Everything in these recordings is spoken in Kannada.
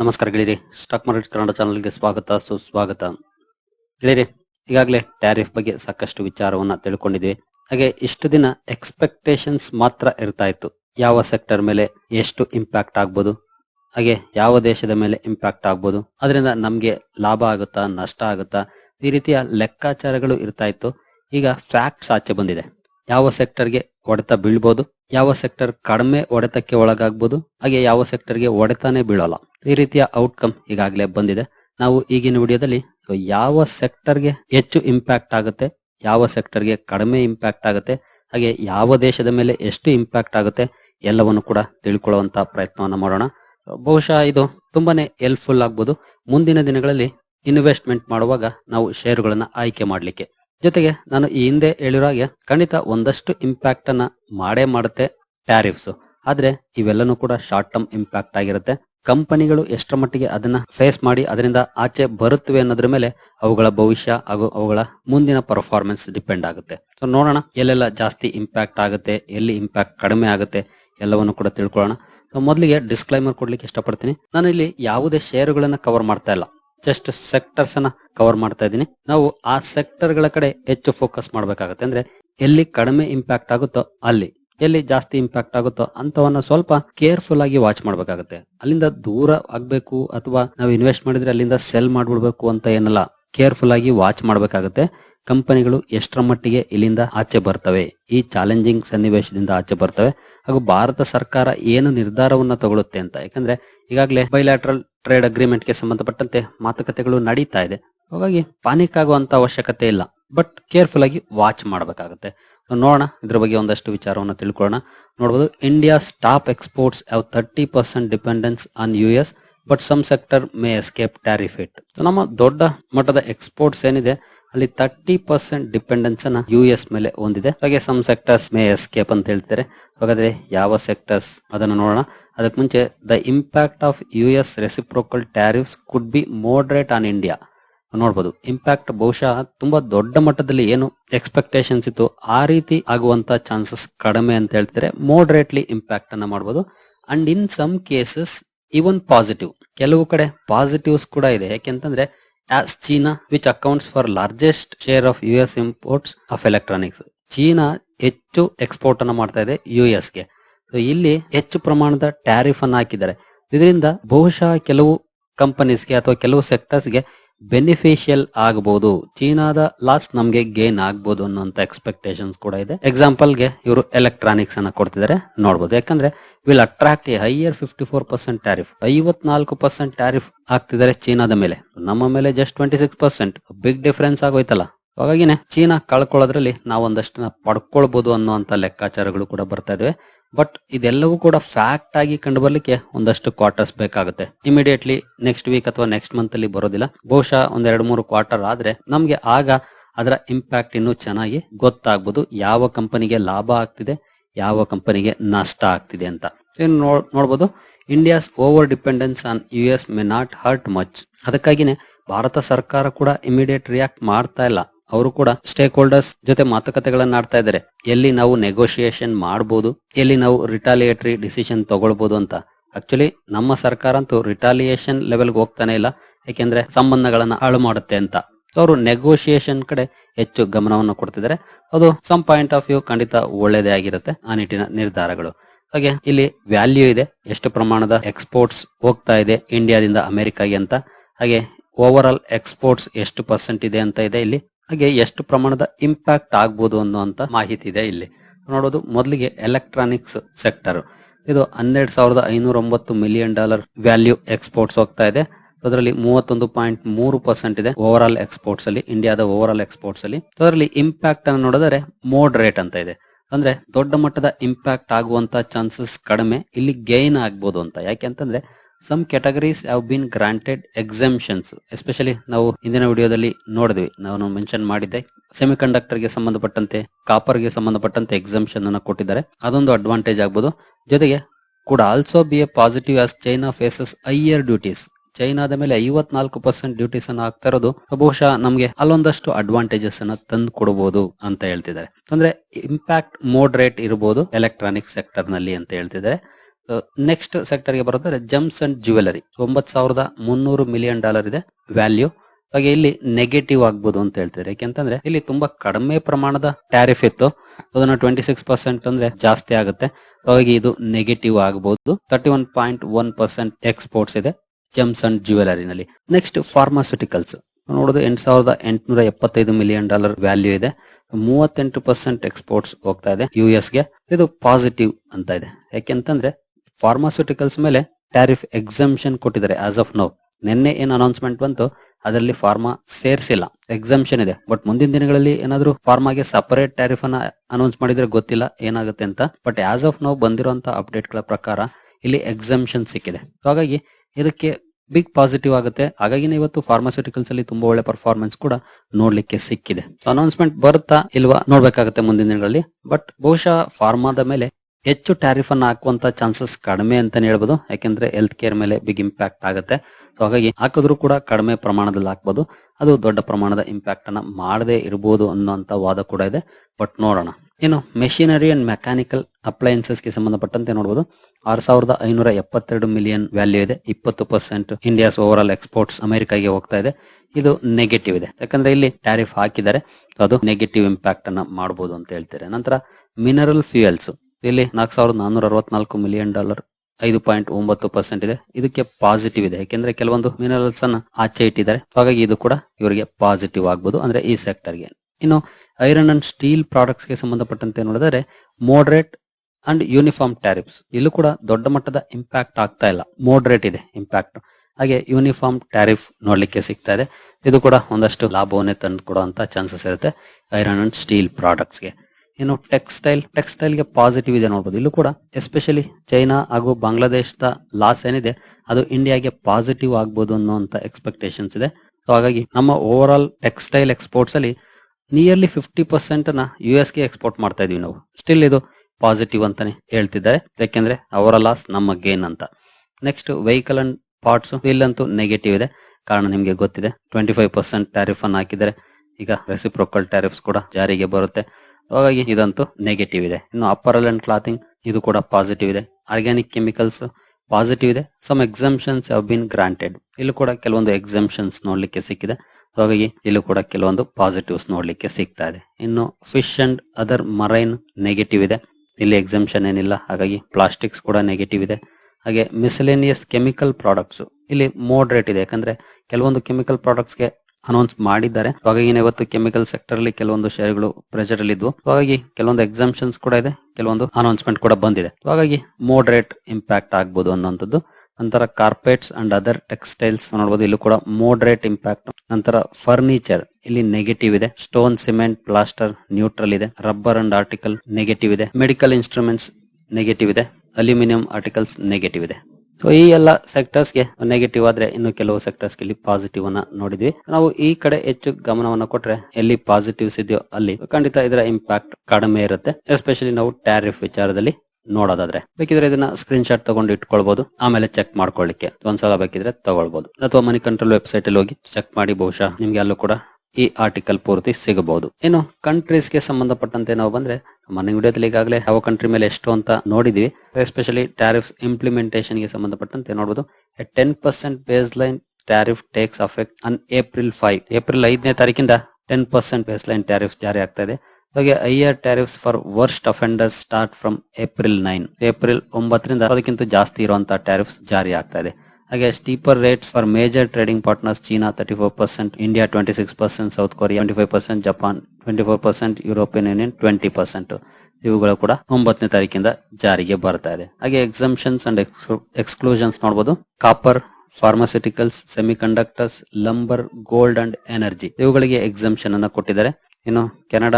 ನಮಸ್ಕಾರ ಸ್ಟಾಕ್ ಮಾರ್ಕೆಟ್ ಕನ್ನಡ ಚಾನಲ್ಗೆ ಸ್ವಾಗತ, ಸುಸ್ವಾಗತ. ಗೆಳೆಯರಿ, ಈಗಾಗಲೇ ಟ್ಯಾರಿಫ್ ಬಗ್ಗೆ ಸಾಕಷ್ಟು ವಿಚಾರವನ್ನ ತಿಳ್ಕೊಂಡಿದ್ವಿ. ಹಾಗೆ ಇಷ್ಟು ದಿನ ಎಕ್ಸ್ಪೆಕ್ಟೇಷನ್ಸ್ ಮಾತ್ರ ಇರ್ತಾ ಇತ್ತು. ಯಾವ ಸೆಕ್ಟರ್ ಮೇಲೆ ಎಷ್ಟು ಇಂಪ್ಯಾಕ್ಟ್ ಆಗ್ಬೋದು? ಹಾಗೆ ಯಾವ ದೇಶದ ಮೇಲೆ ಇಂಪ್ಯಾಕ್ಟ್ ಆಗ್ಬೋದು? ಅದರಿಂದ ನಮಗೆ ಲಾಭ ಆಗುತ್ತಾ, ನಷ್ಟ ಆಗುತ್ತಾ? ಈ ರೀತಿಯ ಲೆಕ್ಕಾಚಾರಗಳು ಇರ್ತಾ ಇತ್ತು. ಈಗ ಫ್ಯಾಕ್ಟ್ಸ್ ಆಚೆ ಬಂದಿದೆ. ಯಾವ ಸೆಕ್ಟರ್ಗೆ ಹೊಡೆತ ಬೀಳ್ಬೋದು? ಯಾವ ಸೆಕ್ಟರ್ ಕಡಿಮೆ ಒಡೆತಕ್ಕೆ ಒಳಗಾಗ್ಬೋದು, ಹಾಗೆ ಯಾವ ಸೆಕ್ಟರ್ಗೆ ಹೊಡೆತಾನೆ ಬೀಳಲ್ಲ. ಈ ರೀತಿಯ ಔಟ್ಕಮ್ ಈಗಾಗಲೇ ಬಂದಿದೆ. ನಾವು ಈಗಿನ ವಿಡಿಯೋದಲ್ಲಿ ಯಾವ ಸೆಕ್ಟರ್ಗೆ ಹೆಚ್ಚು ಇಂಪ್ಯಾಕ್ಟ್ ಆಗುತ್ತೆ, ಯಾವ ಸೆಕ್ಟರ್ಗೆ ಕಡಿಮೆ ಇಂಪ್ಯಾಕ್ಟ್ ಆಗುತ್ತೆ, ಹಾಗೆ ಯಾವ ದೇಶದ ಮೇಲೆ ಎಷ್ಟು ಇಂಪ್ಯಾಕ್ಟ್ ಆಗುತ್ತೆ, ಎಲ್ಲವನ್ನು ಕೂಡ ತಿಳ್ಕೊಳ್ಳುವಂತ ಪ್ರಯತ್ನವನ್ನು ಮಾಡೋಣ. ಬಹುಶಃ ಇದು ತುಂಬಾನೇ ಹೆಲ್ಪ್ಫುಲ್ ಆಗ್ಬೋದು. ಮುಂದಿನ ದಿನಗಳಲ್ಲಿ ಇನ್ವೆಸ್ಟ್ಮೆಂಟ್ ಮಾಡುವಾಗ ನಾವು ಶೇರುಗಳನ್ನು ಆಯ್ಕೆ ಮಾಡ್ಲಿಕ್ಕೆ ಜೊತೆಗೆ ನಾನು ಈ ಹಿಂದೆ ಹೇಳಿರೋ ಹಾಗೆ ಖಂಡಿತ ಒಂದಷ್ಟು ಇಂಪ್ಯಾಕ್ಟ್ ಅನ್ನ ಮಾಡೇ ಮಾಡುತ್ತೆ ಟ್ಯಾರಿಫ್ಸ್ ಆದ್ರೆ ಇವೆಲ್ಲನೂ ಕೂಡ ಶಾರ್ಟ್ ಟರ್ಮ್ ಇಂಪ್ಯಾಕ್ಟ್ ಆಗಿರುತ್ತೆ. ಕಂಪನಿಗಳು ಎಷ್ಟರ ಮಟ್ಟಿಗೆ ಅದನ್ನ ಫೇಸ್ ಮಾಡಿ ಅದರಿಂದ ಆಚೆ ಬರುತ್ತವೆ ಅನ್ನೋದ್ರ ಮೇಲೆ ಅವುಗಳ ಭವಿಷ್ಯ ಹಾಗೂ ಅವುಗಳ ಮುಂದಿನ ಪರ್ಫಾರ್ಮೆನ್ಸ್ ಡಿಪೆಂಡ್ ಆಗುತ್ತೆ. ಸೊ ನೋಡೋಣ ಎಲ್ಲೆಲ್ಲ ಜಾಸ್ತಿ ಇಂಪ್ಯಾಕ್ಟ್ ಆಗುತ್ತೆ, ಎಲ್ಲಿ ಇಂಪ್ಯಾಕ್ಟ್ ಕಡಿಮೆ ಆಗುತ್ತೆ ಎಲ್ಲವನ್ನು ಕೂಡ ತಿಳ್ಕೊಳ್ಳೋಣ. ಮೊದಲಿಗೆ ಡಿಸ್ಕ್ಲೈಮರ್ ಕೊಡ್ಲಿಕ್ಕೆ ಇಷ್ಟಪಡ್ತೀನಿ. ನಾನು ಇಲ್ಲಿ ಯಾವುದೇ ಶೇರುಗಳನ್ನ ಕವರ್ ಮಾಡ್ತಾ ಇಲ್ಲ. ಜಸ್ಟ್ ಸೆಕ್ಟರ್ಸ್ ಅನ್ನ ಕವರ್ ಮಾಡ್ತಾ ಇದ್ದೀನಿ. ನಾವು ಆ ಸೆಕ್ಟರ್ಗಳ ಕಡೆ ಹೆಚ್ಚು ಫೋಕಸ್ ಮಾಡ್ಬೇಕಾಗತ್ತೆ. ಅಂದ್ರೆ ಎಲ್ಲಿ ಕಡಿಮೆ ಇಂಪ್ಯಾಕ್ಟ್ ಆಗುತ್ತೋ ಅಲ್ಲಿ, ಎಲ್ಲಿ ಜಾಸ್ತಿ ಇಂಪ್ಯಾಕ್ಟ್ ಆಗುತ್ತೋ ಅಂತವನ್ನ ಸ್ವಲ್ಪ ಕೇರ್ಫುಲ್ ಆಗಿ ವಾಚ್ ಮಾಡ್ಬೇಕಾಗತ್ತೆ. ಅಲ್ಲಿಂದ ದೂರ ಆಗ್ಬೇಕು ಅಥವಾ ನಾವು ಇನ್ವೆಸ್ಟ್ ಮಾಡಿದ್ರೆ ಅಲ್ಲಿಂದ ಸೆಲ್ ಮಾಡ್ಬಿಡ್ಬೇಕು ಅಂತ ಏನಲ್ಲ ಕೇರ್ಫುಲ್ ಆಗಿ ವಾಚ್ ಮಾಡ್ಬೇಕಾಗತ್ತೆ. ಕಂಪನಿಗಳು ಎಷ್ಟರ ಮಟ್ಟಿಗೆ ಇಲ್ಲಿಂದ ಆಚೆ ಬರ್ತವೆ, ಈ ಚಾಲೆಂಜಿಂಗ್ ಸನ್ನಿವೇಶದಿಂದ ಆಚೆ ಬರ್ತವೆ. ಹಾಗೂ ಭಾರತ ಸರ್ಕಾರ ಏನು ನಿರ್ಧಾರವನ್ನ ತಗೊಳ್ಳುತ್ತೆ ಅಂತ. ಯಾಕಂದ್ರೆ ಈಗಾಗಲೇ ಬೈಲ್ಯಾಟ್ರಲ್ ಟ್ರೇಡ್ ಅಗ್ರಿಮೆಂಟ್ಗೆ ಸಂಬಂಧಪಟ್ಟಂತೆ ಮಾತುಕತೆಗಳು ನಡೀತಾ ಇದೆ. ಹಾಗಾಗಿ ಪಾನಿಕ್ ಆಗುವಂತ ಅವಶ್ಯಕತೆ ಇಲ್ಲ. ಬಟ್ ಕೇರ್ಫುಲ್ ಆಗಿ ವಾಚ್ ಮಾಡಬೇಕಾಗುತ್ತೆ. ನೋಡೋಣ. ಇದ್ರ ಬಗ್ಗೆ ಒಂದಷ್ಟು ವಿಚಾರವನ್ನು ತಿಳ್ಕೊಳ್ಳೋಣ. ನೋಡಬಹುದು India's top exports have thirty percent dependence on U S but some sector may escape tariff it ನಮ್ಮ ದೊಡ್ಡ ಮಟ್ಟದ ಎಕ್ಸ್ಪೋರ್ಟ್ಸ್ ಏನಿದೆ ಅಲ್ಲಿ ತರ್ಟಿ ಪರ್ಸೆಂಟ್ ಡಿಪೆಂಡೆನ್ಸ್ ಅನ್ನ ಯು ಎಸ್ ಮೇಲೆ ಹೊಂದಿದೆ. ಹಾಗೆ ಸಮ್ ಸೆಕ್ಟರ್ಸ್ ಮೇ ಎಸ್ಕೇಪ್ ಅಂತ ಹೇಳ್ತಾರೆ. ಹಾಗಾದ್ರೆ ಯಾವ ಸೆಕ್ಟರ್ಸ್ ಅದನ್ನು ನೋಡೋಣ. ಅದಕ್ಕೆ ಮುಂಚೆ the impact of U S reciprocal tariffs could be moderate on India ನೋಡ್ಬೋದು. ಇಂಪ್ಯಾಕ್ಟ್ ಬಹುಶಃ ತುಂಬಾ ದೊಡ್ಡ ಮಟ್ಟದಲ್ಲಿ ಏನು ಎಕ್ಸ್ಪೆಕ್ಟೇಷನ್ಸ್ ಇತ್ತು ಆ ರೀತಿ ಆಗುವಂತ ಚಾನ್ಸಸ್ ಕಡಿಮೆ ಅಂತ ಹೇಳ್ತಾರೆ. ಮೋಡ್ರೇಟ್ಲಿ ಇಂಪ್ಯಾಕ್ಟ್ ಅನ್ನ ಮಾಡಬಹುದು and in some cases even positive ಕೆಲವು ಕಡೆ ಪಾಸಿಟಿವ್ಸ್ ಕೂಡ ಇದೆ. ಯಾಕೆಂತಂದ್ರೆ as China, which accounts for largest share of US imports of electronics China ಹೆಚ್ಚು ಎಕ್ಸ್ಪೋರ್ಟ್ ಅನ್ನು ಮಾಡ್ತಾ ಇದೆ ಯು ಎಸ್ಗೆ. So, ಇಲ್ಲಿ ಹೆಚ್ಚು ಪ್ರಮಾಣದ ಟ್ಯಾರಿಫ್ ಅನ್ನು ಹಾಕಿದ್ದಾರೆ. ಇದರಿಂದ ಬಹುಶಃ ಕೆಲವು ಕಂಪನೀಸ್ಗೆ ಅಥವಾ ಕೆಲವು ಸೆಕ್ಟರ್ಸ್ಗೆ ಬೆನಿಫಿಷಿಯಲ್ ಆಗಬಹುದು ಚೀನಾದ ಲಾಸ್ ನಮ್ಗೆ ಗೇನ್ ಆಗ್ಬಹುದು ಅನ್ನುವಂತ ಎಕ್ಸ್ಪೆಕ್ಟೇಷನ್ಸ್ ಕೂಡ ಇದೆ. ಎಕ್ಸಾಂಪಲ್ಗೆ ಇವರು ಎಲೆಕ್ಟ್ರಾನಿಕ್ಸ್ ಅನ್ನ ಕೊಡ್ತಿದ್ದಾರೆ ನೋಡಬಹುದು ಯಾಕಂದ್ರೆ will attract a higher fifty four percent tariff ಐವತ್ನಾಲ್ಕು ಪರ್ಸೆಂಟ್ ಟ್ಯಾರಿಫ್ ಆಗ್ತಿದ್ದಾರೆ ಚೀನಾದ ಮೇಲೆ. ನಮ್ಮ ಮೇಲೆ just twenty six percent big difference ಆಗೋಯ್ತಲ್ಲ. ಹಾಗಾಗಿನೇ ಚೀನಾ ಕಳ್ಕೊಳ್ಳೋದ್ರಲ್ಲಿ ನಾವು ಒಂದಷ್ಟನ್ನ ಪಡ್ಕೊಳ್ಬಹುದು ಅನ್ನುವಂತ ಲೆಕ್ಕಾಚಾರಗಳು ಕೂಡ ಬರ್ತಾ ಇದಾವೆ. ಬಟ್ ಇದೆಲ್ಲವೂ ಕೂಡ ಫ್ಯಾಕ್ಟ್ ಆಗಿ ಕಂಡು ಬರ್ಲಿಕ್ಕೆ ಒಂದಷ್ಟು ಕ್ವಾರ್ಟರ್ಸ್ ಬೇಕಾಗುತ್ತೆ. ಇಮಿಡಿಯೇಟ್ಲಿ ನೆಕ್ಸ್ಟ್ ವೀಕ್ ಅಥವಾ ನೆಕ್ಸ್ಟ್ ಮಂತ್ ಅಲ್ಲಿ ಬರೋದಿಲ್ಲ. ಬಹುಶಃ ಒಂದ್ ಎರಡು ಮೂರು ಕ್ವಾರ್ಟರ್ ಆದ್ರೆ ನಮ್ಗೆ ಆಗ ಅದರ ಇಂಪ್ಯಾಕ್ಟ್ ಇನ್ನು ಚೆನ್ನಾಗಿ ಗೊತ್ತಾಗ್ಬೋದು. ಯಾವ ಕಂಪನಿಗೆ ಲಾಭ ಆಗ್ತಿದೆ, ಯಾವ ಕಂಪನಿಗೆ ನಷ್ಟ ಆಗ್ತಿದೆ ಅಂತ. ಇನ್ನು ನೋಡ್- ನೋಡ್ಬೋದು India's over dependence on U S may not hurt much ಅದಕ್ಕಾಗಿನೇ Bharat ಸರ್ಕಾರ ಕೂಡ ಇಮಿಡಿಯೇಟ್ ರಿಯಾಕ್ಟ್ ಮಾಡ್ತಾ ಇಲ್ಲ. ಅವರು ಕೂಡ ಸ್ಟೇಕ್ ಹೋಲ್ಡರ್ಸ್ ಜೊತೆ ಮಾತುಕತೆಗಳನ್ನ ಆಡ್ತಾ ಇದ್ದಾರೆ. ಎಲ್ಲಿ ನಾವು ನೆಗೋಷಿಯೇಷನ್ ಮಾಡಬಹುದು ಎಲ್ಲಿ ನಾವು ರಿಟಾಲಿಯೇಟರಿ ಡಿಸಿಷನ್ ತಗೊಳ್ಬಹುದು ಅಂತ. ಆಕ್ಚುಲಿ ನಮ್ಮ ಸರ್ಕಾರ ಅಂತೂ ರಿಟಾಲಿಯೇಷನ್ ಲೆವೆಲ್ಗೆ ಹೋಗ್ತಾನೆ ಇಲ್ಲ ಯಾಕೆಂದ್ರೆ ಸಂಬಂಧಗಳನ್ನ ಹಾಳು ಮಾಡುತ್ತೆ ಅಂತ. ಸೊ ಅವರು ನೆಗೋಷಿಯೇಷನ್ ಕಡೆ ಹೆಚ್ಚು ಗಮನವನ್ನು ಕೊಡ್ತಿದ್ದಾರೆ. ಅದು ಸಮ್ ಪಾಯಿಂಟ್ ಆಫ್ ವ್ಯೂ ಖಂಡಿತ ಒಳ್ಳೇದೇ ಆಗಿರುತ್ತೆ, ಆ ನಿಟ್ಟಿನ ನಿರ್ಧಾರಗಳು. ಹಾಗೆ ಇಲ್ಲಿ ವ್ಯಾಲ್ಯೂ ಇದೆ, ಎಷ್ಟು ಪ್ರಮಾಣದ ಎಕ್ಸ್ಪೋರ್ಟ್ಸ್ ಹೋಗ್ತಾ ಇದೆ ಇಂಡಿಯಾದಿಂದ ಅಮೆರಿಕಾಗೆ ಅಂತ. ಹಾಗೆ ಓವರ್ ಆಲ್ ಎಕ್ಸ್ಪೋರ್ಟ್ಸ್ ಎಷ್ಟು ಪರ್ಸೆಂಟ್ ಇದೆ ಅಂತ ಇದೆ ಇಲ್ಲಿ. ಹಾಗೆ ಎಷ್ಟು ಪ್ರಮಾಣದ ಇಂಪ್ಯಾಕ್ಟ್ ಆಗ್ಬೋದು ಅನ್ನುವಂತ ಮಾಹಿತಿ ಇದೆ ಇಲ್ಲಿ. ನೋಡೋದು ಮೊದಲಿಗೆ ಎಲೆಕ್ಟ್ರಾನಿಕ್ಸ್ ಸೆಕ್ಟರ್ ಇದು ಹನ್ನೆರಡು ಸಾವಿರದ ಐನೂರ ಒಂಬತ್ತು ಮಿಲಿಯನ್ ಡಾಲರ್ ವ್ಯಾಲ್ಯೂ ಎಕ್ಸ್ಪೋರ್ಟ್ಸ್ ಹೋಗ್ತಾ ಇದೆ. ಅದರಲ್ಲಿ ಮೂವತ್ತೊಂದು ಪಾಯಿಂಟ್ ಮೂರು ಪರ್ಸೆಂಟ್ ಇದೆ ಓವರ್ ಆಲ್ ಎಕ್ಸ್ಪೋರ್ಟ್ಸ್ ಅಲ್ಲಿ ಇಂಡಿಯಾದ ಓವರ್ ಆಲ್ ಎಕ್ಸ್ಪೋರ್ಟ್ಸ್ ಅಲ್ಲಿ ಅದರಲ್ಲಿ ಇಂಪ್ಯಾಕ್ಟ್ ಅನ್ನು ನೋಡಿದರೆ ಮೋಡ್ ರೇಟ್ ಅಂತ ಇದೆ. ಅಂದ್ರೆ ದೊಡ್ಡ ಮಟ್ಟದ ಇಂಪ್ಯಾಕ್ಟ್ ಆಗುವಂತ ಚಾನ್ಸಸ್ ಕಡಿಮೆ, ಇಲ್ಲಿ ಗೈನ್ ಆಗ್ಬೋದು ಅಂತ. ಯಾಕೆಂತಂದ್ರೆ some categories have been granted exemptions especially ನಾವು ಹಿಂದಿನ ವಿಡಿಯೋದಲ್ಲಿ ನೋಡಿದ್ವಿ. ನಾನು ಮೆನ್ಷನ್ ಮಾಡಿದ್ದೆ ಸೆಮಿ ಗೆ ಸಂಬಂಧಪಟ್ಟಂತೆ ಕಾಪರ್ಗೆ ಸಂಬಂಧಪಟ್ಟಂತೆ ಎಕ್ಸೆಮ್ಷನ್ ಅನ್ನು ಕೊಟ್ಟಿದ್ದಾರೆ. ಅದೊಂದು ಅಡ್ವಾಂಟೇಜ್ ಆಗ್ಬೋದು. ಜೊತೆಗೆ ಕೂಡ also be a positive as China faces higher duties ಚೈನಾದ ಮೇಲೆ ಐವತ್ನಾಲ್ಕು ಪರ್ಸೆಂಟ್ ಡ್ಯೂಟೀಸ್ ಅನ್ನ ಹಾಕ್ತಾ ಇರೋದು ಬಹುಶಃ ನಮಗೆ ಅಲ್ಲೊಂದಷ್ಟು ಅಡ್ವಾಂಟೇಜಸ್ ಅನ್ನ ತಂದು ಕೊಡಬಹುದು ಅಂತ ಹೇಳ್ತಿದ್ದಾರೆ. ಅಂದ್ರೆ ಇಂಪ್ಯಾಕ್ಟ್ ಮೋಡ್ ರೇಟ್ ಇರಬಹುದು ಎಲೆಕ್ಟ್ರಾನಿಕ್ ಸೆಕ್ಟರ್ನಲ್ಲಿ ಅಂತ ಹೇಳ್ತಿದ್ದಾರೆ. ನೆಕ್ಸ್ಟ್ ಸೆಕ್ಟರ್ಗೆ ಬರೋದ್ರೆ ಜಮ್ಸ್ ಅಂಡ್ ಜ್ಯುವೆಲರಿ ಒಂಬತ್ ಸಾವಿರದ ಮುನ್ನೂರು ಮಿಲಿಯನ್ ಡಾಲರ್ ಇದೆ ವ್ಯಾಲ್ಯೂ ಹಾಗೆ ಇಲ್ಲಿ ನೆಗೆಟಿವ್ ಆಗ್ಬೋದು ಅಂತ ಹೇಳ್ತಾರೆ. ಯಾಕೆಂತಂದ್ರೆ ಇಲ್ಲಿ ತುಂಬಾ ಕಡಿಮೆ ಪ್ರಮಾಣದ ಟ್ಯಾರಿಫ್ ಇತ್ತು. ಅದನ್ನ ಟ್ವೆಂಟಿ ಸಿಕ್ಸ್ ಪರ್ಸೆಂಟ್ ಅಂದ್ರೆ ಜಾಸ್ತಿ ಆಗುತ್ತೆ. ಹಾಗಾಗಿ ಇದು ನೆಗೆಟಿವ್ ಆಗಬಹುದು thirty one point one percent exports ಇದೆ ಜಮ್ಸ್ ಅಂಡ್ ಜ್ಯುವೆಲರಿನಲ್ಲಿ ನೆಕ್ಸ್ಟ್ ಫಾರ್ಮಾಸ್ಯೂಟಿಕಲ್ಸ್ ನೋಡೋದು ಎಂಟ್ ಸಾವಿರದ ಎಂಟುನೂರ ಎಪ್ಪತ್ತೈದು ಮಿಲಿಯನ್ ಡಾಲರ್ ವ್ಯಾಲ್ಯೂ ಇದೆ. ಮೂವತ್ತೆಂಟು ಪರ್ಸೆಂಟ್ ಎಕ್ಸ್ಪೋರ್ಟ್ಸ್ ಹೋಗ್ತಾ ಇದೆ ಯು ಎಸ್ಗೆ. ಇದು ಪಾಸಿಟಿವ್ ಅಂತ ಇದೆ. ಯಾಕೆಂತಂದ್ರೆ ಫಾರ್ಮಾಸ್ಯೂಟಿಕಲ್ಸ್ ಮೇಲೆ ಟ್ಯಾರಿಫ್ ಎಕ್ಸಮ್ಷನ್ ಕೊಟ್ಟಿದ್ದಾರೆ ಆಸ್ ಆಫ್ ನೌ ನಿನ್ನೆ ಏನು ಅನೌನ್ಸ್ಮೆಂಟ್ ಬಂತು, ಅದರಲ್ಲಿ ಫಾರ್ಮಾ ಸೇರ್ಸಿಲ್ಲ. ಎಕ್ಸಮ್ಷನ್ ಇದೆ. ಬಟ್ ಮುಂದಿನ ದಿನಗಳಲ್ಲಿ ಏನಾದರೂ ಫಾರ್ಮಾಗೆ ಸಪರೇಟ್ ಟ್ಯಾರಿಫ್ ಅನ್ನ ಅನೌನ್ಸ್ ಮಾಡಿದ್ರೆ ಗೊತ್ತಿಲ್ಲ, ಏನಾಗುತ್ತೆ ಅಂತ. ಬಟ್ ಆಸ್ ಆಫ್ ನೌ ಬಂದಿರುವಂತ ಅಪ್ಡೇಟ್ಗಳ ಪ್ರಕಾರ ಇಲ್ಲಿ ಎಕ್ಸಮ್ಷನ್ ಸಿಕ್ಕಿದೆ. ಹಾಗಾಗಿ ಇದಕ್ಕೆ ಬಿಗ್ ಪಾಸಿಟಿವ್ ಆಗುತ್ತೆ. ಹಾಗಾಗಿ ಇವತ್ತು ಫಾರ್ಮಾಸ್ಯೂಟಿಕಲ್ಸ್ ಅಲ್ಲಿ ತುಂಬಾ ಒಳ್ಳೆ ಪರ್ಫಾರ್ಮೆನ್ಸ್ ಕೂಡ ನೋಡ್ಲಿಕ್ಕೆ ಸಿಕ್ಕಿದೆ. ಅನೌನ್ಸ್ಮೆಂಟ್ ಬರುತ್ತಾ ಇಲ್ವಾ ನೋಡ್ಬೇಕಾಗುತ್ತೆ ಮುಂದಿನ ದಿನಗಳಲ್ಲಿ. ಬಟ್ ಬಹುಶಃ ಫಾರ್ಮಾದ ಮೇಲೆ ಹೆಚ್ಚು ಟ್ಯಾರಿಫ್ ಅನ್ನು ಹಾಕುವಂತ ಚಾನ್ಸಸ್ ಕಡಿಮೆ ಅಂತ ಹೇಳ್ಬೋದು. ಯಾಕೆಂದ್ರೆ ಹೆಲ್ತ್ ಕೇರ್ ಮೇಲೆ ಬಿಗ್ ಇಂಪ್ಯಾಕ್ಟ್ ಆಗುತ್ತೆ. ಸೊ ಹಾಗಾಗಿ ಹಾಕಿದ್ರು ಕೂಡ ಕಡಿಮೆ ಪ್ರಮಾಣದಲ್ಲಿ ಹಾಕ್ಬೋದು. ಅದು ದೊಡ್ಡ ಪ್ರಮಾಣದ ಇಂಪ್ಯಾಕ್ಟ್ ಅನ್ನ ಮಾಡದೇ ಇರಬಹುದು ಅನ್ನುವಂತ ವಾದ ಕೂಡ ಇದೆ. ಬಟ್ ನೋಡೋಣ. ಇನ್ನು ಮೆಷಿನರಿ ಅಂಡ್ ಮೆಕ್ಯಾನಿಕಲ್ ಅಪ್ಲಯನ್ಸಸ್ಗೆ ಸಂಬಂಧಪಟ್ಟಂತೆ ನೋಡಬಹುದು ಆರ್ ಸಾವಿರದ ಐನೂರ ಎಪ್ಪತ್ತೆರಡು ಮಿಲಿಯನ್ ವ್ಯಾಲ್ಯೂ ಇದೆ. ಇಪ್ಪತ್ತು percent India's over all exports ಅಮೆರಿಕಾಗೆ ಹೋಗ್ತಾ ಇದೆ. ಇದು ನೆಗೆಟಿವ್ ಇದೆ. ಯಾಕಂದ್ರೆ ಇಲ್ಲಿ ಟ್ಯಾರಿಫ್ ಹಾಕಿದ್ದಾರೆ. ಅದು ನೆಗೆಟಿವ್ ಇಂಪ್ಯಾಕ್ಟ್ ಅನ್ನ ಮಾಡಬಹುದು ಅಂತ ಹೇಳ್ತಾರೆ. ನಂತರ ಮಿನರಲ್ ಫ್ಯೂಯಲ್ಸ್ ಇಲ್ಲಿ ನಾಲ್ಕು ಸಾವಿರದ ನಾನ್ನೂರ ಅರವತ್ನಾಲ್ಕು ಮಿಲಿಯನ್ ಡಾಲರ್ ಐದು ಪಾಯಿಂಟ್ ಒಂಬತ್ತು ಪರ್ಸೆಂಟ್ ಇದೆ. ಇದಕ್ಕೆ ಪಾಸಿಟಿವ್ ಇದೆ. ಯಾಕೆಂದ್ರೆ ಕೆಲವೊಂದು ಮಿನರಲ್ಸ್ ಅನ್ನ ಆಚೆ ಇಟ್ಟಿದ್ದಾರೆ. ಹಾಗಾಗಿ ಇದು ಕೂಡ ಇವರಿಗೆ ಪಾಸಿಟಿವ್ ಆಗ್ಬೋದು. ಅಂದ್ರೆ ಈ ಸೆಕ್ಟರ್ಗೆ. ಇನ್ನು ಐರನ್ ಅಂಡ್ ಸ್ಟೀಲ್ ಪ್ರಾಡಕ್ಟ್ಸ್ಗೆ ಸಂಬಂಧಪಟ್ಟಂತೆ ನೋಡಿದರೆ ಮೋಡ್ರೇಟ್ ಅಂಡ್ ಯೂನಿಫಾರ್ಮ್ ಟ್ಯಾರಿಫ್ಸ್ ಇಲ್ಲೂ ಕೂಡ ದೊಡ್ಡ ಮಟ್ಟದ ಇಂಪ್ಯಾಕ್ಟ್ ಆಗ್ತಾ ಇಲ್ಲ. ಮೋಡ್ರೇಟ್ ಇದೆ ಇಂಪ್ಯಾಕ್ಟ್ ಹಾಗೆ ಯೂನಿಫಾರ್ಮ್ ಟ್ಯಾರಿಫ್ ನೋಡ್ಲಿಕ್ಕೆ ಸಿಗ್ತಾ ಇದೆ. ಇದು ಕೂಡ ಒಂದಷ್ಟು ಲಾಭವನ್ನೇ ತಂದು ಕೊಡುವಂತ ಚಾನ್ಸಸ್ ಇರುತ್ತೆ ಐರನ್ ಅಂಡ್ ಸ್ಟೀಲ್ ಪ್ರಾಡಕ್ಟ್ಸ್ ಇನ್ನು ಟೆಕ್ಸ್ಟೈಲ್ ಟೆಕ್ಸ್ಟೈಲ್ಗೆ ಪಾಸಿಟಿವ್ ಇದೆ ನೋಡಬಹುದು ಇಲ್ಲೂ ಕೂಡ ಎಸ್ಪೆಷಲಿ ಚೈನಾ ಹಾಗೂ ಬಾಂಗ್ಲಾದೇಶದ ಲಾಸ್ ಏನಿದೆ, ಅದು ಇಂಡಿಯಾಗೆ ಪಾಸಿಟಿವ್ ಆಗ್ಬೋದು ಅನ್ನೋಂತ ಎಕ್ಸ್ಪೆಕ್ಟೇಷನ್ಸ್ ಇದೆ. ಸೊ ಹಾಗಾಗಿ ನಮ್ಮ ಓವರ್ ಆಲ್ ಟೆಕ್ಸ್ಟೈಲ್ ಎಕ್ಸ್ಪೋರ್ಟ್ಸ್ ಅಲ್ಲಿ ನಿಯರ್ಲಿ ಫಿಫ್ಟಿ ಪರ್ಸೆಂಟ್ನ ಯು ಎಸ್ಗೆ ಎಕ್ಸ್ಪೋರ್ಟ್ ಮಾಡ್ತಾ ಇದೀವಿ ನಾವು. ಸ್ಟಿಲ್ ಇದು ಪಾಸಿಟಿವ್ ಅಂತಾನೆ ಹೇಳ್ತಿದ್ದಾರೆ. ಯಾಕೆಂದ್ರೆ ಅವರ ಲಾಸ್ ನಮ್ಮ ಗೇನ್ ಅಂತ. ನೆಕ್ಸ್ಟ್ ವೆಹಿಕಲ್ ಅಂಡ್ ಪಾರ್ಟ್ಸ್ ಇಲ್ಲಂತೂ ನೆಗೆಟಿವ್ ಇದೆ. ಕಾರಣ ನಿಮ್ಗೆ ಗೊತ್ತಿದೆ ಟ್ವೆಂಟಿ ಫೈವ್ ಪರ್ಸೆಂಟ್ ಟ್ಯಾರಿಫ್ ಅನ್ನು ಹಾಕಿದ್ದಾರೆ. ಈಗ ರೆಸಿಪ್ರೊಕಲ್ ಟ್ಯಾರಿಫ್ಸ್ ಕೂಡ ಜಾರಿಗೆ ಬರುತ್ತೆ. ಹಾಗಾಗಿ ಇದಂತೂ ನೆಗೆಟಿವ್ ಇದೆ. ಇನ್ನು ಅಪ್ಪರಲ್ ಅಂಡ್ ಕ್ಲಾತಿಂಗ್ ಇದು ಕೂಡ ಪಾಸಿಟಿವ್ ಇದೆ. ಆರ್ಗ್ಯಾನಿಕ್ ಕೆಮಿಕಲ್ಸ್ ಪಾಸಿಟಿವ್ ಇದೆ. Some exemptions have been granted ಇಲ್ಲೂ ಕೂಡ ಕೆಲವೊಂದು ಎಕ್ಸಾಮ್ಷನ್ಸ್ ನೋಡ್ಲಿಕ್ಕೆ ಸಿಕ್ಕಿದೆ. ಹಾಗಾಗಿ ಇಲ್ಲೂ ಕೂಡ ಕೆಲವೊಂದು ಪಾಸಿಟಿವ್ಸ್ ನೋಡ್ಲಿಕ್ಕೆ ಸಿಗ್ತಾ ಇದೆ. ಇನ್ನು fish and other marine negative ಇದೆ. ಇಲ್ಲಿ ಎಕ್ಸಾಮ್ಷನ್ ಏನಿಲ್ಲ. ಹಾಗಾಗಿ ಪ್ಲಾಸ್ಟಿಕ್ಸ್ ಕೂಡ ನೆಗೆಟಿವ್ ಇದೆ. ಹಾಗೆ ಮಿಸಲೇನಿಯಸ್ ಕೆಮಿಕಲ್ ಪ್ರಾಡಕ್ಟ್ಸ್ ಇಲ್ಲಿ ಮೋಡ್ರೇಟ್ ಇದೆ. ಯಾಕಂದ್ರೆ ಕೆಲವೊಂದು ಕೆಮಿಕಲ್ ಪ್ರಾಡಕ್ಟ್ಸ್ಗೆ ಅನೌನ್ಸ್ ಮಾಡಿದ್ದಾರೆ. ಹಾಗಾಗಿ ಇವತ್ತು ಕೆಮಿಕಲ್ ಸೆಕ್ಟರ್ ಅಲ್ಲಿ ಕೆಲವೊಂದು ಶೇರ್ಗಳು ಪ್ರೆಷರ್ ಅಲ್ಲಿ ಇದ್ವು. ಹಾಗಾಗಿ ಕೆಲವೊಂದು ಎಕ್ಸಾಮ್ಷನ್ಸ್ ಕೂಡ ಇದೆ, ಕೆಲವೊಂದು ಅನೌನ್ಸ್ಮೆಂಟ್ ಕೂಡ ಬಂದಿದೆ. ಹಾಗಾಗಿ ಮೋಡರೇಟ್ ಇಂಪ್ಯಾಕ್ಟ್ ಆಗ್ಬೋದು ಅನ್ನೋಂಥದ್ದು ನಂತರ ಕಾರ್ಪೆಟ್ಸ್ ಅಂಡ್ ಅದರ್ ಟೆಕ್ಸ್ಟೈಲ್ಸ್ ನೋಡಬಹುದು ಇಲ್ಲೂ ಕೂಡ ಮೋಡರೇಟ್ ಇಂಪ್ಯಾಕ್ಟ್ ನಂತರ ಫರ್ನಿಚರ್ ಇಲ್ಲಿ ನೆಗೆಟಿವ್ ಇದೆ. ಸ್ಟೋನ್ ಸಿಮೆಂಟ್ ಪ್ಲಾಸ್ಟರ್ ನ್ಯೂಟ್ರಲ್ ಇದೆ. ರಬ್ಬರ್ ಅಂಡ್ ಆರ್ಟಿಕಲ್ ನೆಗೆಟಿವ್ ಇದೆ. ಮೆಡಿಕಲ್ ಇನ್ಸ್ಟ್ರೂಮೆಂಟ್ಸ್ ನೆಗೆಟಿವ್ ಇದೆ. ಅಲ್ಯೂಮಿನಿಯಂ ಆರ್ಟಿಕಲ್ಸ್ ನೆಗೆಟಿವ್ ಇದೆ. ಸೊ ಈ ಎಲ್ಲ ಸೆಕ್ಟರ್ಸ್ಗೆ ನೆಗೆಟಿವ್ ಆದ್ರೆ ಇನ್ನು ಕೆಲವು ಸೆಕ್ಟರ್ಸ್ ಇಲ್ಲಿ ಪಾಸಿಟಿವ್ ಅನ್ನ ನೋಡಿದ್ವಿ. ನಾವು ಈ ಕಡೆ ಹೆಚ್ಚು ಗಮನವನ್ನ ಕೊಟ್ರೆ ಎಲ್ಲಿ ಪಾಸಿಟಿವ್ಸ್ ಇದೆಯೋ ಅಲ್ಲಿ ಖಂಡಿತ ಇದರ ಇಂಪ್ಯಾಕ್ಟ್ ಕಡಿಮೆ ಇರುತ್ತೆ. ಎಸ್ಪೆಷಲಿ ನಾವು ಟ್ಯಾರಿಫ್ ವಿಚಾರದಲ್ಲಿ ನೋಡೋದಾದ್ರೆ. ಬೇಕಿದ್ರೆ ಇದನ್ನ ಸ್ಕ್ರೀನ್ ಶಾಟ್ ತಗೊಂಡು ಇಟ್ಕೊಳ್ಬಹುದು ಆಮೇಲೆ ಚೆಕ್ ಮಾಡ್ಕೊಳ್ಳಿಕ್ಕೆ ಒಂದ್ಸಲ ಬೇಕಿದ್ರೆ ತಗೊಳ್ಬಹುದು ಅಥವಾ ಮನಿ ಕಂಟ್ರೋಲ್ ವೆಬ್ಸೈಟ್ ಅಲ್ಲಿ ಹೋಗಿ ಚೆಕ್ ಮಾಡಿ ಬಹುಶಃ ನಿಮ್ಗೆ ಅಲ್ಲೂ ಕೂಡ ಈ ಆರ್ಟಿಕಲ್ ಪೂರ್ತಿ ಸಿಗಬಹುದು. ಏನು ಕಂಟ್ರೀಸ್ಗೆ ಸಂಬಂಧಪಟ್ಟಂತೆ ನಾವು ಬಂದ್ರೆ ಮನೆ ವಿಡಿಯೋದಲ್ಲಿ ಈಗಾಗಲೇ ಯಾವ ಕಂಟ್ರಿ ಮೇಲೆ ಎಷ್ಟು ಅಂತ ನೋಡಿದ್ವಿ. ಎಸ್ಪೆಷಲಿ ಟ್ಯಾರಿಫ್ಸ್ ಇಂಪ್ಲಿಮೆಂಟೇಷನ್ಗೆ ಸಂಬಂಧಪಟ್ಟಂತೆ ನೋಡಬಹುದು ten percent baseline tariff takes effect on April five April ಐದನೇ ತಾರೀಕಿಂದ ten percent base line tariff ಜಾರಿ ಆಗ್ತಾ ಇದೆ. ಹಾಗೆ higher tariffs for worst offender start from April nine April ಒಂಬತ್ತರಿಂದ ಅದಕ್ಕಿಂತ ಜಾಸ್ತಿ ಇರುವಂತಹ ಟ್ಯಾರಿಫ್ಸ್ ಜಾರಿ ಆಗ್ತಾ ಇದೆ. ಹಾಗೆ steeper rates for major trading partners China thirty four percent India twenty six percent South Korea twenty five percent Japan twenty four percent European Union twenty percent ಇವುಗಳು ಕೂಡ ಒಂಬತ್ತನೇ ತಾರೀಕಿಂದ ಜಾರಿಗೆ ಬರ್ತಾ ಇದೆ. ಹಾಗೆ ಎಕ್ಸಮ್ಷನ್ಸ್ ಅಂಡ್ ಎಕ್ಸ್ಕ್ಲೂಷನ್ಸ್ ನೋಡಬಹುದು copper pharmaceuticals semiconductors lumber gold and energy ಇವುಗಳಿಗೆ ಎಕ್ಸಮ್ಷನ್ ಅನ್ನ ಕೊಟ್ಟಿದ್ದಾರೆ.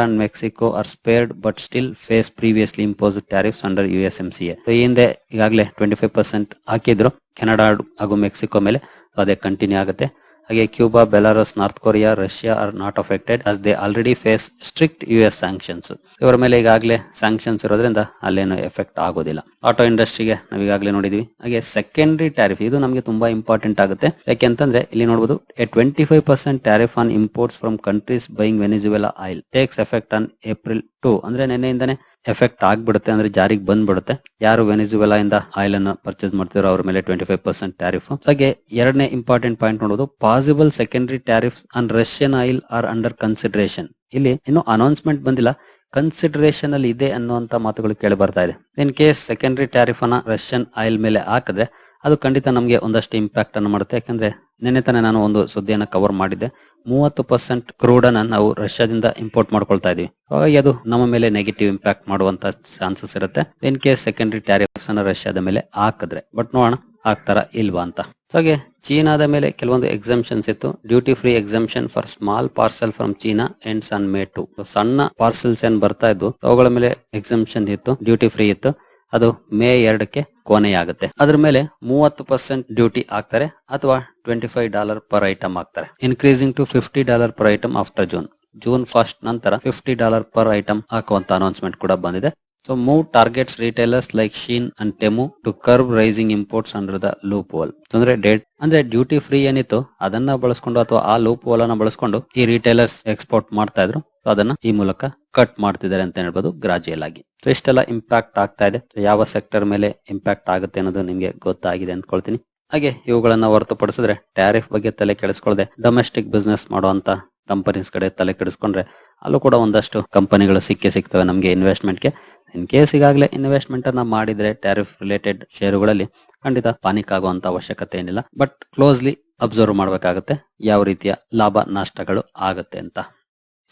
And Mexico are spared but still face previously imposed tariffs under U S M C ಈ ಹಿಂದೆ ಈಗಾಗಲೇ ಟ್ವೆಂಟಿ ಫೈವ್ ಪರ್ಸೆಂಟ್ ಹಾಕಿದ್ರು ಕೆನಡಾ ಹಾಗೂ ಮೆಕ್ಸಿಕೋ ಮೇಲೆ ಅದೇ ಕಂಟಿನ್ಯೂ ಆಗುತ್ತೆ. ಹಾಗೆ Cuba, Belarus, North Korea, Russia are not affected as they already face strict U S sanctions ಇವರ ಮೇಲೆ ಈಗಾಗಲೇ ಸ್ಯಾಂಕ್ಷನ್ಸ್ ಇರೋದ್ರಿಂದ ಅಲ್ಲೇನು ಎಫೆಕ್ಟ್ ಆಗೋದಿಲ್ಲ. ಆಟೋ ಇಂಡಸ್ಟ್ರಿಗೆ ನಾವು ಈಗಾಗಲೇ ನೋಡಿದ್ವಿ. ಹಾಗೆ ಸೆಕೆಂಡರಿ ಟ್ಯಾರಿಫ್ ಇದು ನಮಗೆ ತುಂಬಾ ಇಂಪಾರ್ಟೆಂಟ್ ಆಗುತ್ತೆ. ಯಾಕೆಂತಂದ್ರೆ ಇಲ್ಲಿ ನೋಡಬಹುದು a twenty five percent tariff on imports from countries buying Venezuela oil takes effect on April two ಅಂದ್ರೆ ನಿನ್ನೆಯಿಂದನೇ ಎಫೆಕ್ಟ್ ಆಗ್ಬಿಡುತ್ತೆ ಅಂದ್ರೆ ಜಾರಿಗೆ ಬಂದ್ಬಿಡುತ್ತೆ. ಯಾರು ವೆನಿಜುವೆಲಾ ಇಂದ ಆಯಿಲ್ ಅನ್ನ ಪರ್ಚೇಸ್ ಮಾಡ್ತಿರೋ ಅವ್ರ ಮೇಲೆ ಟ್ವೆಂಟಿ ಫೈವ್ ಪರ್ಸೆಂಟ್ ಟ್ಯಾರಿಫ್ ಹಾಗೆ ಎರಡನೇ ಇಂಪಾರ್ಟೆಂಟ್ ಪಾಯಿಂಟ್ ನೋಡೋದು possible secondary tariff on Russian oil are under consideration ಇಲ್ಲಿ ಇನ್ನು ಅನೌನ್ಸ್ಮೆಂಟ್ ಬಂದಿಲ್ಲ. ಕನ್ಸಿಡರೇಷನ್ ಅಲ್ಲಿ ಇದೆ ಅನ್ನುವಂತ ಮಾತುಗಳು ಕೇಳಿ ಬರ್ತಾ ಇದೆ. ಇನ್ ಕೇಸ್ ಸೆಕೆಂಡರಿ ಟ್ಯಾರಿಫ್ ಅನ್ನ ರಷ್ಯನ್ ಆಯಿಲ್ ಮೇಲೆ ಹಾಕಿದ್ರೆ ಅದು ಖಂಡಿತ ನಮಗೆ ಒಂದಷ್ಟು ಇಂಪ್ಯಾಕ್ಟ್ ಅನ್ನು ಮಾಡುತ್ತೆ. ಯಾಕಂದ್ರೆ ನಿನ್ನೆ ತಾನೇ ನಾನು ಒಂದು ಸುದ್ದಿಯನ್ನು ಕವರ್ ಮಾಡಿದ್ದೆ. ಮೂವತ್ತು ಪರ್ಸೆಂಟ್ ಕ್ರೂಡ್ ಅನ್ನ ನಾವು ರಷ್ಯಾದಿಂದ ಇಂಪೋರ್ಟ್ ಮಾಡ್ಕೊಳ್ತಾ ಇದೀವಿ. ಹಾಗಾಗಿ ಅದು ನಮ್ಮ ಮೇಲೆ ನೆಗೆಟಿವ್ ಇಂಪ್ಯಾಕ್ಟ್ ಮಾಡುವಂತ ಚಾನ್ಸಸ್ ಇರುತ್ತೆ. ಇನ್ ಕೇಸ್ ಸೆಕೆಂಡರಿ ಟ್ಯಾರಿಫ್ಸ್ ಅನ್ನ ರಷ್ಯಾದ ಮೇಲೆ ಹಾಕಿದ್ರೆ. ಬಟ್ ನೋಡೋಣ, ಹಾಕ್ತಾರ ಇಲ್ವಾ ಅಂತ. ಹಾಗೆ, ಚೀನಾದ ಮೇಲೆ ಕೆಲವೊಂದು ಎಕ್ಸಾಮ್ಷನ್ಸ್ ಇತ್ತು. Duty free exemption for small parcel from China and sun May two ಸಣ್ಣ ಪಾರ್ಸಲ್ಸ್ ಏನ್ ಬರ್ತಾ ಇದ್ವು, ಅವುಗಳ ಮೇಲೆ ಎಕ್ಸಾಮ್ಷನ್ ಇತ್ತು ಡ್ಯೂಟಿ ಫ್ರೀ ಇತ್ತು. ಅದು ಮೇ ಎರಡಕ್ಕೆ ಕೊನೆಯಾಗುತ್ತೆ. ಅದ್ರ ಮೇಲೆ ಮೂವತ್ತು ಪರ್ಸೆಂಟ್ ಡ್ಯೂಟಿ ಹಾಕ್ತಾರೆ ಅಥವಾ twenty five dollar per item ಹಾಕ್ತಾರೆ. Increasing to fifty dollar per item after June June first ನಂತರ ಫಿಫ್ಟಿ ಡಾಲರ್ ಪರ್ ಐಟಮ್ ಹಾಕುವಂತ ಅನೌನ್ಸ್ಮೆಂಟ್ ಕೂಡ ಬಂದಿದೆ. So move targets retailers like Shein and Temu to curb rising imports under loophole ಅಂದ್ರೆ ಡೇಟ್ ಅಂದ್ರೆ ಡ್ಯೂಟಿ ಫ್ರೀ ಏನಿತ್ತು ಅದನ್ನ ಬಳಸ್ಕೊಂಡು ಅಥವಾ ಆ ಲೂಪ್ ಅನ್ನ ಬಳಸ್ಕೊಂಡು ಈ ರಿಟೇಲರ್ಸ್ ಎಕ್ಸ್ಪೋರ್ಟ್ ಮಾಡ್ತಾ ಇದ್ರು. So, ಅದನ್ನ ಈ ಮೂಲಕ ಕಟ್ ಮಾಡ್ತಿದ್ದಾರೆ ಅಂತ ಹೇಳ್ಬೋದು ಗ್ರಾಜುಯಲ್ ಆಗಿ ಇಷ್ಟೆಲ್ಲ ಇಂಪ್ಯಾಕ್ಟ್ ಆಗ್ತಾ ಇದೆ. So, ಯಾವ ಸೆಕ್ಟರ್ ಮೇಲೆ ಇಂಪ್ಯಾಕ್ಟ್ ಆಗುತ್ತೆ ಅನ್ನೋದು ನಿಮ್ಗೆ ಗೊತ್ತಾಗಿದೆ ಅಂದ್ಕೊಳ್ತೀನಿ. ಹಾಗೆ ಇವುಗಳನ್ನ ಹೊರತುಪಡಿಸಿದ್ರೆ ಟ್ಯಾರಿಫ್ ಬಗ್ಗೆ ತಲೆ ಕೆಡಿಸ್ಕೊಳ್ಳದೆ ಡೊಮೆಸ್ಟಿಕ್ ಬಿಸ್ನೆಸ್ ಮಾಡುವಂತ ಕಂಪನೀಸ್ ಕಡೆ ತಲೆ ಕೆಡಿಸ್ಕೊಂಡ್ರೆ ಅಲ್ಲೂ ಕೂಡ ಒಂದಷ್ಟು ಕಂಪನಿಗಳು ಸಿಕ್ಕೇ ಸಿಗ್ತವೆ ನಮಗೆ ಇನ್ವೆಸ್ಟ್ಮೆಂಟ್ಗೆ ಇನ್ ಕೇಸ್ ಈಗಾಗಲೇ ಇನ್ವೆಸ್ಟ್ಮೆಂಟ್ ಅನ್ನ ಮಾಡಿದ್ರೆ ಟ್ಯಾರಿಫ್ ರಿಲೇಟೆಡ್ ಷೇರುಗಳಲ್ಲಿ ಖಂಡಿತ ಪಾನಿಕ್ ಆಗುವಂತ ಅವಶ್ಯಕತೆ ಏನಿಲ್ಲ. ಬಟ್ ಕ್ಲೋಸ್ಲಿ ಅಬ್ಸರ್ವ್ ಮಾಡಬೇಕಾಗುತ್ತೆ ಯಾವ ರೀತಿಯ ಲಾಭ ನಷ್ಟಗಳು ಆಗುತ್ತೆ ಅಂತ.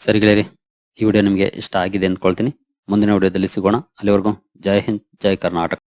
ಸರಿ ಈ ವಿಡಿಯೋ ನಿಮಗೆ ಇಷ್ಟ ಆಗಿದೆ ಅಂದ್ಕೊಳ್ತೀನಿ. ಮುಂದಿನ ವಿಡಿಯೋದಲ್ಲಿ ಸಿಗೋಣ. ಅಲ್ಲಿವರೆಗೂ ಜೈ ಹಿಂದ್, ಜೈ ಕರ್ನಾಟಕ.